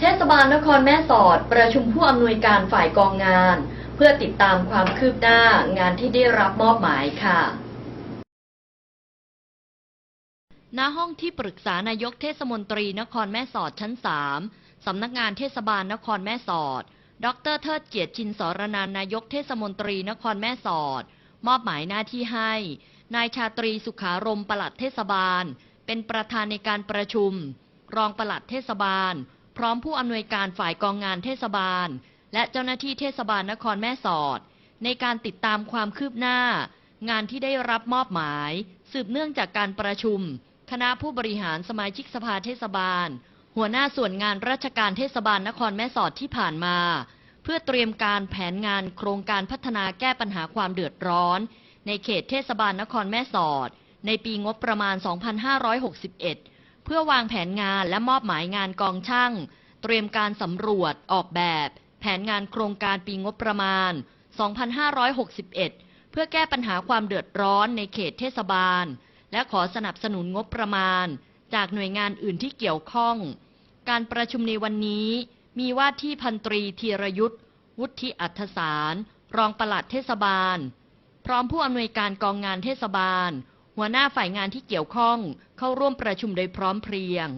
เทศบาลนครแม่สอดประชุมผู้อำนวยการฝ่ายกองงาน เพื่อติดตามความคืบหน้างานที่ได้รับมอบหมายค่ะณห้องที่ปรึกษานายกเทศมนตรีนครแม่สอดชั้น 3 สำนักงานเทศบาลนครแม่สอด ดรเทิดเกียรติชินสรนานนายกเทศมนตรีนครแม่สอด มอบหมายหน้าที่ให้ นายชาตรีสุขารมปลัดเทศบาล เป็นประธานในการประชุม รองปลัดเทศบาล ร้อมผู้อำนวยการฝ่ายกองงานเทศบาล และเจ้าหน้าที่เทศบาลนครแม่สอด ในการติดตามความคืบหน้า งานที่ได้รับมอบหมาย สืบเนื่องจากการประชุม คณะผู้บริหารสมาชิกสภาเทศบาล หัวหน้าส่วนงานราชการเทศบาลนครแม่สอดที่ผ่านมา เพื่อเตรียมการแผนงานโครงการพัฒนาแก้ปัญหาความเดือดร้อน ในเขตเทศบาลนครแม่สอด ในปีงบประมาณ 2561 เพื่อวางแผนงานและมอบหมายงานกองช่าง เตรียมการสำรวจ ออกแบบ แผนงานโครงการปีงบประมาณ 2561 เพื่อแก้ปัญหาความเดือดร้อนในเขตเทศบาล และขอสนับสนุนงบประมาณ จากหน่วยงานอื่นที่เกี่ยวข้อง การประชุมในวันนี้มีว่าที่พันตรีธีรยุทธวุฒิอัธสาร รองปลัดเทศบาล พร้อมผู้อำนวยการกองงานเทศบาล หัวหน้าฝ่ายงานที่เกี่ยวข้องเข้าร่วมประชุมโดยพร้อมเพรียง